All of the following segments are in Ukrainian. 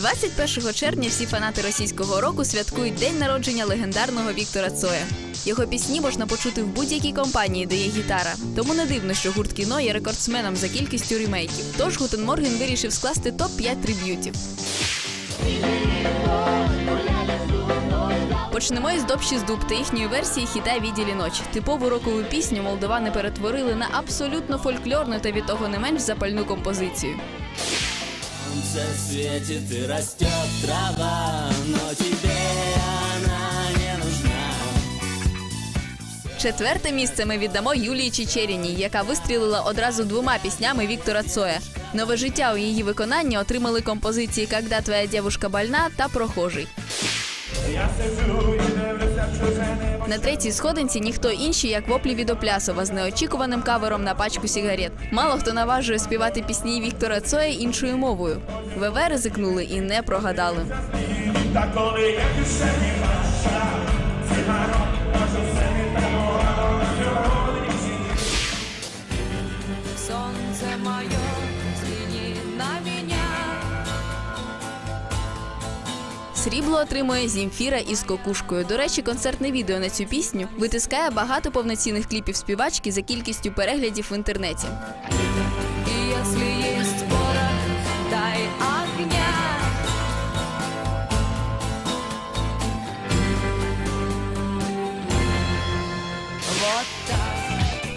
21 червня всі фанати російського року святкують день народження легендарного Віктора Цоя. Його пісні можна почути в будь-якій компанії, де є гітара. Тому не дивно, що гурт кіно є рекордсменом за кількістю ремейків. Тож Гутен Морген вирішив скласти топ 5 триб'ютів. Почнемо із Добші з дуб та їхньої версії хіта «Відділі ночі. Типову рокову пісню молдовани перетворили на абсолютно фольклорну та від того не менш запальну композицію. Солнце светит и растет трава, но тебе она не нужна. Четверте місце ми віддамо Юлії Чечеріні, яка вистрілила одразу двома піснями Віктора Цоя. Нове життя у її виконанні отримали композиції «Когда твоя дівушка больна» та Прохожий. На третій сходинці ніхто інший, як воплі від Оплясова з неочікуваним кавером на пачку сігарет. Мало хто наважує співати пісні Віктора Цоя іншою мовою. ВВ ризикнули і не прогадали. Та коли Срібло отримує Зімфіра із кокушкою. До речі, концертне відео на цю пісню витискає багато повноцінних кліпів співачки за кількістю переглядів в інтернеті.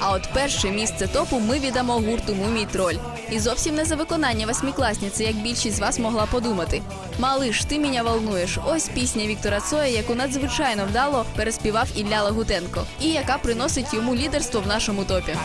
А от перше місце топу ми віддамо гурту Мумій Троль. І зовсім не за виконання восьмикласниці, як більшість з вас могла подумати. Малиш, ти мене волнуєш. Ось пісня Віктора Цоя, яку надзвичайно вдало переспівав Ілля Лагутенко, і яка приносить йому лідерство в нашому топі.